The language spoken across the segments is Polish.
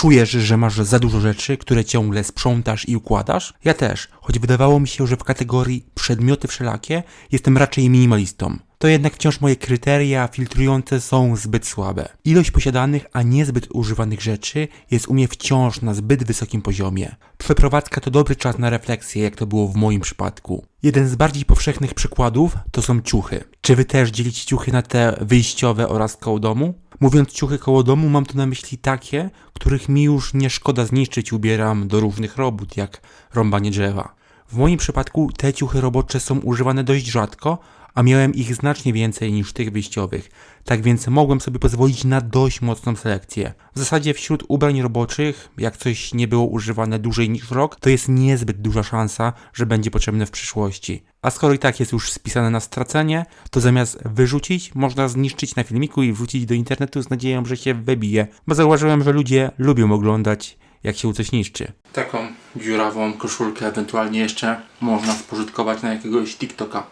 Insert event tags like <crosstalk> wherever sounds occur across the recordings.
Czujesz, że masz za dużo rzeczy, które ciągle sprzątasz i układasz? Ja też, choć wydawało mi się, że w kategorii przedmioty wszelakie jestem raczej minimalistą. To jednak wciąż moje kryteria filtrujące są zbyt słabe. Ilość posiadanych, a niezbyt używanych rzeczy jest u mnie wciąż na zbyt wysokim poziomie. Przeprowadzka to dobry czas na refleksję, jak to było w moim przypadku. Jeden z bardziej powszechnych przykładów to są ciuchy. Czy wy też dzielicie ciuchy na te wyjściowe oraz koło domu? Mówiąc ciuchy koło domu, mam tu na myśli takie, których mi już nie szkoda zniszczyć, ubieram do różnych robót, jak rąbanie drzewa. W moim przypadku te ciuchy robocze są używane dość rzadko, a miałem ich znacznie więcej niż tych wyjściowych, tak więc mogłem sobie pozwolić na dość mocną selekcję. W zasadzie wśród ubrań roboczych, jak coś nie było używane dłużej niż rok, to jest niezbyt duża szansa, że będzie potrzebne w przyszłości. A skoro i tak jest już spisane na stracenie, to zamiast wyrzucić, można zniszczyć na filmiku i wrzucić do internetu z nadzieją, że się wybije, bo zauważyłem, że ludzie lubią oglądać jak się coś niszczy. Taką dziurawą koszulkę ewentualnie jeszcze można spożytkować na jakiegoś TikToka.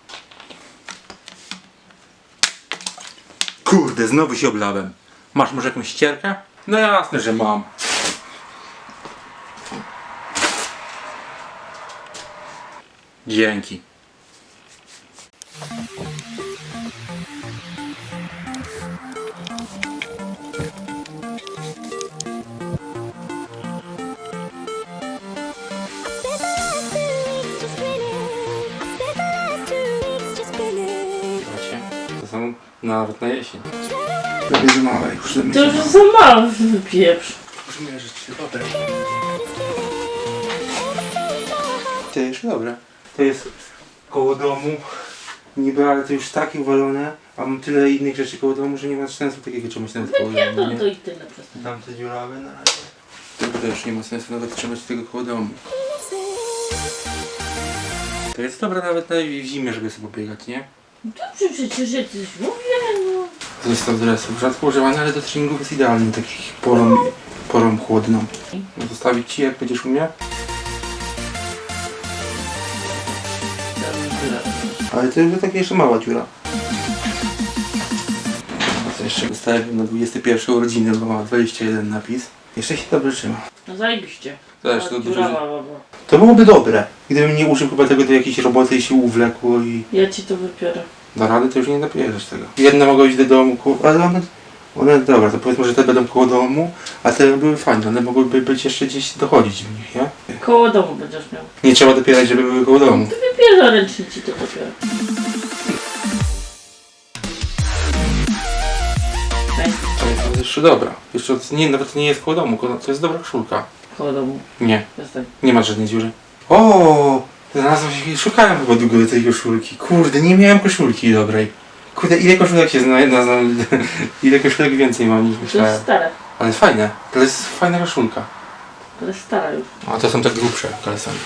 Kurde, znowu się oblałem. Masz może jakąś ścierkę? No jasne, że mam. Dzięki. Nawet na jesień. Prawie za małe, już za To już za mało wypieprz. Rzeczy dobre. To jest dobre. To jest koło domu. Niby, ale to już takie uwalone, a mam tyle innych rzeczy koło domu, że nie ma sensu takiego czegoś nawet koło domu. Nie? to i tyle przez to. Dam te dziurawe na razie. To też nie ma sensu nawet trzymać tego koło domu. To jest dobre nawet na w zimie, żeby sobie pobiegać, nie? Dobrze przecież ja coś mówię. Zestaw dresów. Rzadko używany, ale do treningów jest idealny, takich porą, porą chłodną. Zostawić ci, jak będziesz umiał? Ale to jest taka jeszcze mała dziura. A co jeszcze zostawiam na 21 urodziny, bo ma 21 napis. Jeszcze się dobrze trzyma. No zajebiście. Tak, to dużo. dziurawa baba. To byłoby dobre. Gdybym nie użył chyba tego do jakiejś roboty i się uwlekło i Ja ci to wypiorę. Da radę, to już nie napierzesz tego. Jedne mogą iść do domu, ku- ale one, one, dobra, to powiedzmy, że te będą koło domu, a te były fajne, one mogłyby być jeszcze gdzieś dochodzić w nich, nie? Koło domu będziesz miał. Nie trzeba dopierać, żeby były koło domu. Ty wypierza ręcznie ci to dopiero. Weź, To jest jeszcze dobra. Jeszcze to nie, nawet nie jest koło domu, to jest dobra koszulka. koło domu. Nie, Przestań. nie ma żadnej dziury. O, znalazłem się, szukałem chyba długo tej koszulki. Kurde, nie miałem koszulki dobrej. Kurde, ile koszulek się zna, na, na, <laughs> ile koszulek więcej mam niż To myślałem. jest stare. Ale fajne, to jest fajna koszulka. To jest stara już. A to są tak grubsze kalesony.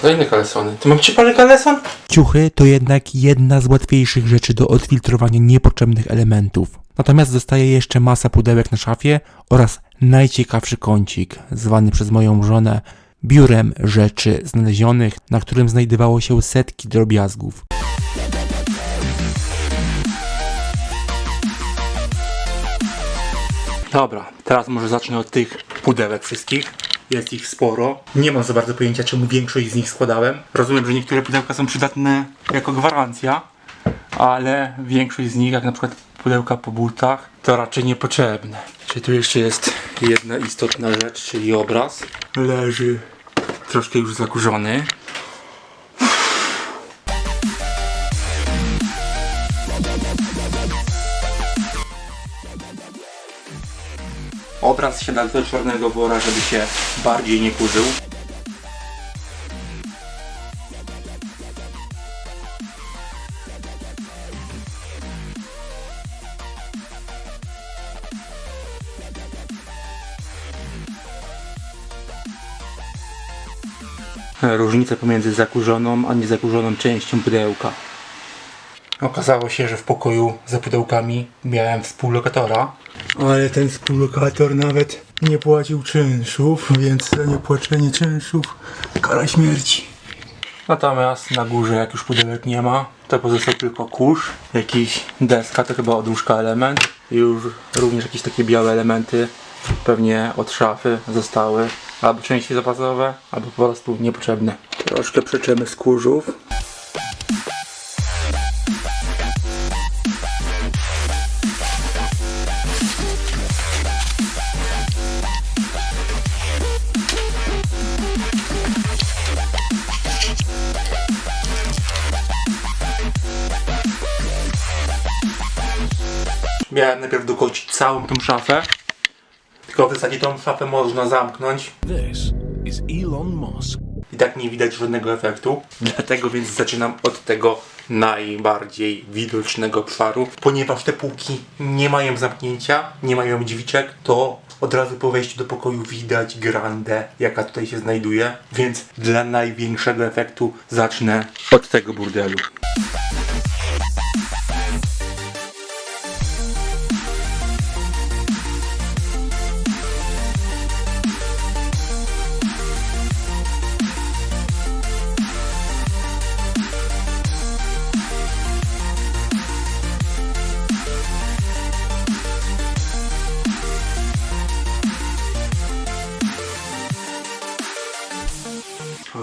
Kolejne kalesony. Ty mam ci parę kaleson? Ciuchy to jednak jedna z łatwiejszych rzeczy do odfiltrowania niepotrzebnych elementów. Natomiast zostaje jeszcze masa pudełek na szafie oraz najciekawszy kącik, zwany przez moją żonę biurem rzeczy znalezionych, na którym znajdowało się setki drobiazgów. Dobra, teraz może zacznę od tych pudełek wszystkich. Jest ich sporo. Nie mam za bardzo pojęcia, czemu większość z nich składałem. Rozumiem, że niektóre pudełka są przydatne jako gwarancja, ale większość z nich, jak na przykład pudełka po butach, to raczej niepotrzebne. Czy tu jeszcze jest jedna istotna rzecz, czyli obraz. Leży troszkę już zakurzony. Obraz siada do czarnego wora, żeby się bardziej nie kurzył. Różnica pomiędzy zakurzoną a niezakurzoną częścią pudełka. Okazało się, że w pokoju za pudełkami miałem współlokatora. Ale ten współlokator nawet nie płacił czynszów, więc za niepłacenie czynszów kara śmierci. Natomiast na górze, jak już pudełek nie ma, To pozostał tylko kurz, jakiś deska, to chyba od łóżka element. I już również jakieś takie białe elementy, pewnie od szafy zostały. Albo części zapasowe, albo po prostu niepotrzebne. Troszkę przeczymy z kurzów. Miałem najpierw dokończyć całą tą szafę. Tylko w zasadzie tą szafę można zamknąć This is Elon Musk. i tak nie widać żadnego efektu. <laughs> Dlatego więc zaczynam od tego najbardziej widocznego obszaru. Ponieważ te półki nie mają zamknięcia, nie mają drzwiczek, to od razu po wejściu do pokoju widać grandę, jaka tutaj się znajduje. Więc dla największego efektu zacznę od tego burdelu.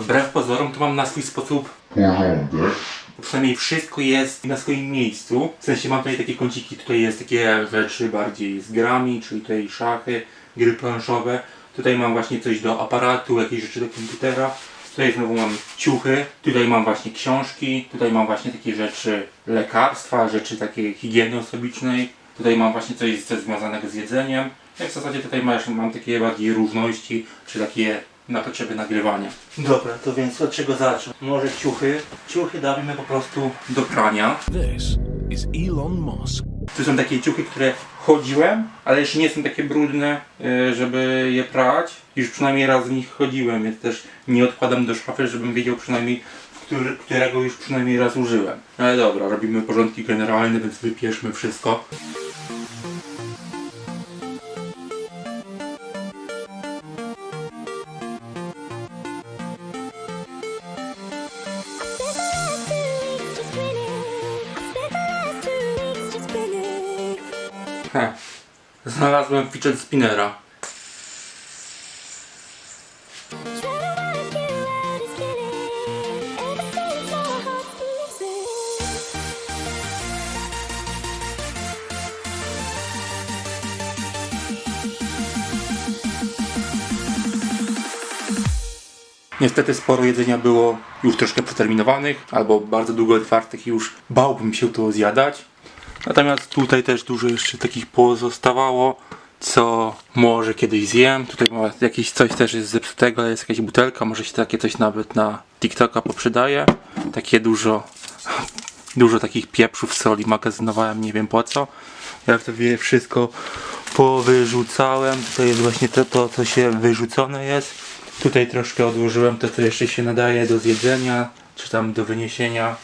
Wbrew pozorom to mam na swój sposób porządek. przynajmniej wszystko jest na swoim miejscu. W sensie mam tutaj takie kąciki, tutaj jest takie rzeczy bardziej z grami, czyli tutaj szachy, gry planszowe. Tutaj mam właśnie coś do aparatu, jakieś rzeczy do komputera. Tutaj znowu mam ciuchy, tutaj mam właśnie książki, tutaj mam właśnie takie rzeczy lekarstwa, rzeczy takiej higieny osobicznej. Tutaj mam właśnie coś związanego z jedzeniem. Jak w zasadzie tutaj masz, mam takie bardziej różności, czy takie na potrzeby nagrywania. Dobra, to więc od czego zacznę? Może ciuchy. Ciuchy dawimy po prostu do prania. This is Elon Musk. Tu są takie ciuchy, które chodziłem, ale jeszcze nie są takie brudne, e, żeby je prać. Już przynajmniej raz w nich chodziłem, więc też nie odkładam do szafy, żebym wiedział przynajmniej, który, którego już przynajmniej raz użyłem. Ale dobra, robimy porządki generalne, więc wypieszmy wszystko. Znalazłem fidget spinnera. Niestety sporo jedzenia było już troszkę przeterminowanych, albo bardzo długo otwartych i już bałbym się to zjadać. Natomiast tutaj też dużo jeszcze takich pozostawało, co może kiedyś zjem. Tutaj jakieś coś też jest zepsutego, jest jakaś butelka, może się takie coś nawet na TikToka poprzydaje. Takie dużo, <laughs> dużo takich pieprzów soli magazynowałem, nie wiem po co. Ja wie wszystko powyrzucałem. Tutaj jest właśnie to, to co się wyrzucone jest. Tutaj troszkę odłożyłem to, co jeszcze się nadaje do zjedzenia, czy tam do wyniesienia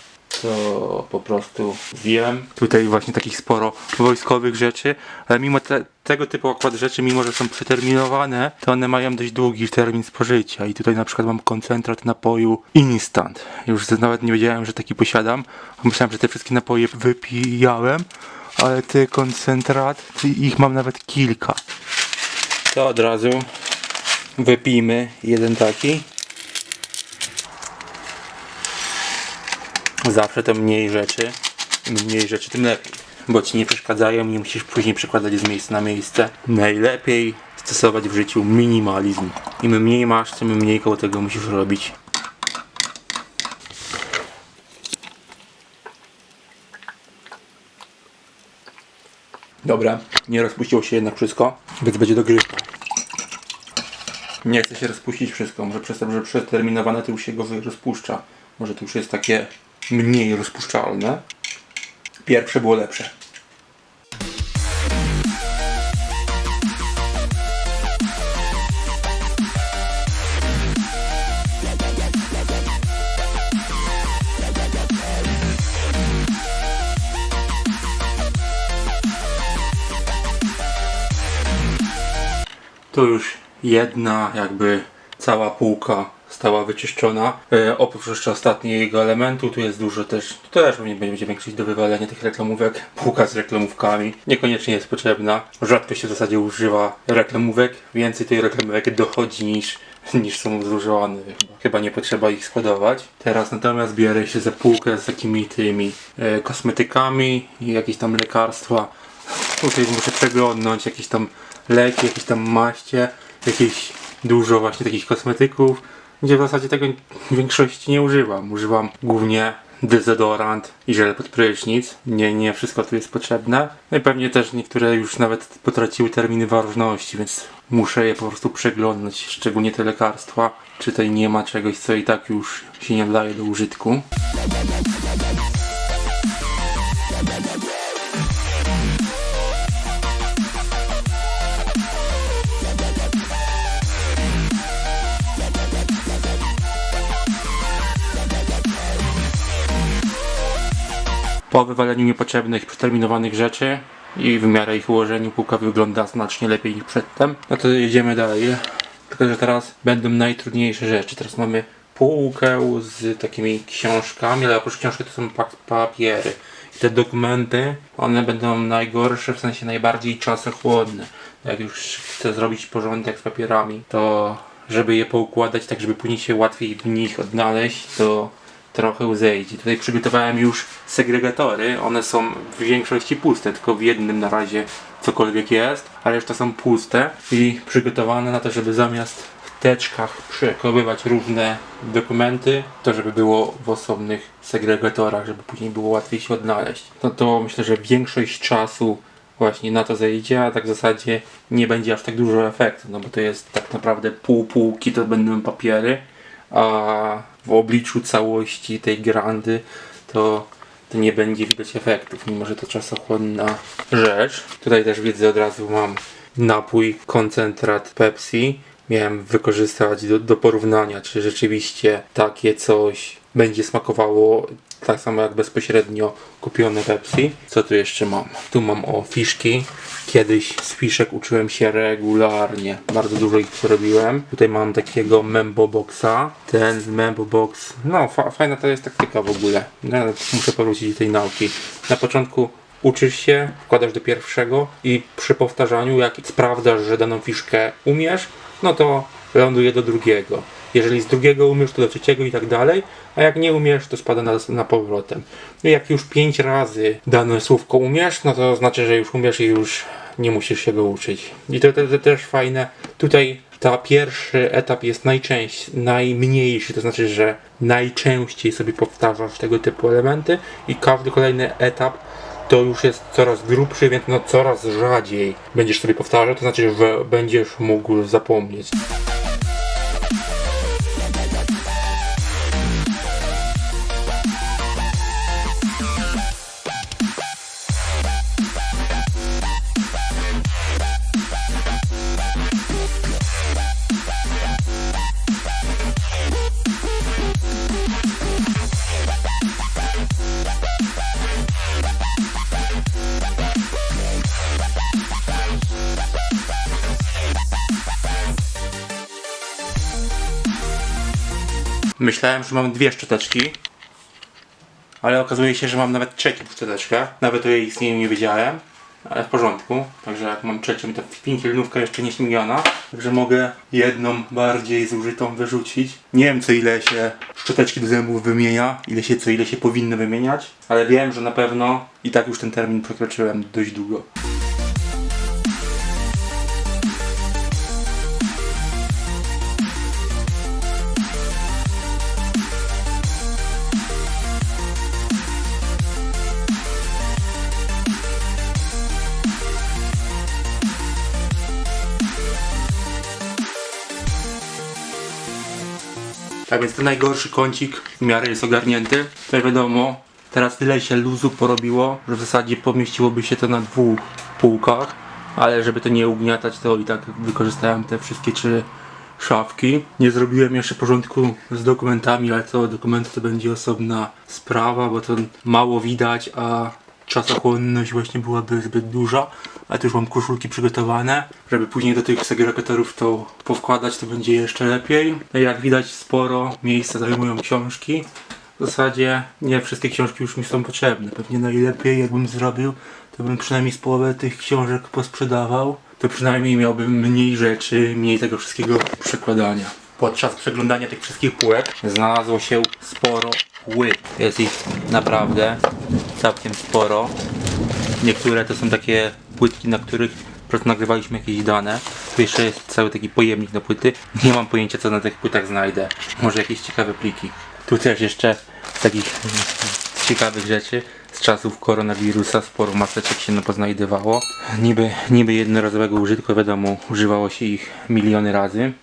po prostu wiem. Tutaj właśnie takich sporo wojskowych rzeczy, ale mimo te, tego typu okład rzeczy, mimo że są przeterminowane, to one mają dość długi termin spożycia. I tutaj na przykład mam koncentrat napoju instant. Już nawet nie wiedziałem, że taki posiadam. Myślałem, że te wszystkie napoje wypijałem, ale ty koncentrat, ich mam nawet kilka. To od razu wypijmy jeden taki. Zawsze to mniej rzeczy. Im mniej rzeczy, tym lepiej. Bo ci nie przeszkadzają, nie musisz później przekładać z miejsca na miejsce. Najlepiej stosować w życiu minimalizm. Im mniej masz, tym mniej koło tego musisz robić. Dobra, nie rozpuściło się jednak wszystko, więc będzie dogrywka. Nie chce się rozpuścić wszystko, może przez to, że przeterminowane to już się go rozpuszcza. Może to już jest takie mniej rozpuszczalne. Pierwsze było lepsze. To już jedna jakby cała półka została wyczyszczona. E, oprócz jeszcze ostatniego elementu, tu jest dużo też, tu też pewnie będzie większość do wywalenia tych reklamówek. Półka z reklamówkami niekoniecznie jest potrzebna. Rzadko się w zasadzie używa reklamówek. Więcej tych reklamówek dochodzi niż, niż są zużywane. Chyba. Chyba nie potrzeba ich składować. Teraz natomiast biorę się za półkę z takimi tymi e, kosmetykami i jakieś tam lekarstwa. Tutaj muszę przeglądnąć jakieś tam leki, jakieś tam maście, jakieś dużo właśnie takich kosmetyków, gdzie w zasadzie tego w większości nie używam. Używam głównie dezodorant i żel pod prysznic. Nie, nie wszystko tu jest potrzebne. No i pewnie też niektóre już nawet potraciły terminy ważności, więc muszę je po prostu przeglądać, szczególnie te lekarstwa. Czy tutaj nie ma czegoś, co i tak już się nie nadaje do użytku. Po wywaleniu niepotrzebnych, przeterminowanych rzeczy i w miarę ich ułożeniu półka wygląda znacznie lepiej niż przedtem. No to jedziemy dalej. Tylko, że teraz będą najtrudniejsze rzeczy. Teraz mamy półkę z takimi książkami, ale oprócz książki to są pa- papiery. I te dokumenty, one będą najgorsze, w sensie najbardziej czasochłodne. Jak już chcę zrobić porządek z papierami, to żeby je poukładać tak, żeby później się łatwiej w nich odnaleźć, to trochę zejdzie. Tutaj przygotowałem już segregatory. One są w większości puste, tylko w jednym na razie cokolwiek jest, a reszta są puste i przygotowane na to, żeby zamiast w teczkach przechowywać różne dokumenty, to żeby było w osobnych segregatorach, żeby później było łatwiej się odnaleźć. No to myślę, że większość czasu właśnie na to zejdzie, a tak w zasadzie nie będzie aż tak dużo efektu, no bo to jest tak naprawdę pół półki, to będą papiery, a w obliczu całości tej grandy to, to nie będzie widać efektów, mimo że to czasochłonna rzecz. Tutaj też widzę od razu mam napój, koncentrat Pepsi. Miałem wykorzystać do, do porównania, czy rzeczywiście takie coś będzie smakowało tak samo jak bezpośrednio kupione Pepsi. Co tu jeszcze mam? Tu mam o fiszki. Kiedyś z fiszek uczyłem się regularnie. Bardzo dużo ich porobiłem. Tutaj mam takiego Membo Boxa. Ten Membo Box, no fa fajna to jest taktyka w ogóle. No, ale muszę powrócić do tej nauki. Na początku uczysz się, wkładasz do pierwszego i przy powtarzaniu, jak sprawdzasz, że daną fiszkę umiesz, no to ląduje do drugiego. Jeżeli z drugiego umiesz, to do trzeciego i tak dalej, a jak nie umiesz, to spada na, na powrotem. No jak już pięć razy dane słówko umiesz, no to znaczy, że już umiesz i już nie musisz się go uczyć. I to, to, to też fajne. Tutaj ta pierwszy etap jest najczęściej, najmniejszy, to znaczy, że najczęściej sobie powtarzasz tego typu elementy i każdy kolejny etap to już jest coraz grubszy, więc no coraz rzadziej będziesz sobie powtarzał, to znaczy, że będziesz mógł zapomnieć. Myślałem, że mam dwie szczoteczki, ale okazuje się, że mam nawet trzecią szczoteczkę. Nawet o jej istnieniu nie wiedziałem, ale w porządku. Także jak mam trzecią, to pinkielnówka jeszcze nie śmigana. Także mogę jedną bardziej zużytą wyrzucić. Nie wiem co ile się szczoteczki do zębów wymienia, ile się co ile się powinno wymieniać, ale wiem, że na pewno i tak już ten termin przekroczyłem dość długo. Tak więc ten najgorszy kącik w miarę jest ogarnięty. Tutaj wiadomo, teraz tyle się luzu porobiło, że w zasadzie pomieściłoby się to na dwóch półkach. Ale żeby to nie ugniatać, to i tak wykorzystałem te wszystkie trzy szafki. Nie zrobiłem jeszcze porządku z dokumentami, ale to dokumenty to będzie osobna sprawa, bo to mało widać, a czasochłonność właśnie byłaby zbyt duża, ale tu już mam koszulki przygotowane, żeby później do tych segregatorów to powkładać, to będzie jeszcze lepiej. No jak widać sporo miejsca zajmują książki. W zasadzie nie wszystkie książki już mi są potrzebne. Pewnie najlepiej jakbym zrobił, to bym przynajmniej z połowę tych książek posprzedawał. To przynajmniej miałbym mniej rzeczy, mniej tego wszystkiego przekładania. Podczas przeglądania tych wszystkich półek znalazło się sporo płyt. Jest ich naprawdę całkiem sporo. Niektóre to są takie płytki, na których po prostu nagrywaliśmy jakieś dane. Tu jeszcze jest cały taki pojemnik na płyty. <laughs> Nie mam pojęcia co na tych płytach znajdę. Może jakieś ciekawe pliki. Tu też jeszcze z takich ciekawych rzeczy z czasów koronawirusa sporo maseczek się poznajdywało. Niby, niby jednorazowego użytku, wiadomo, używało się ich miliony razy.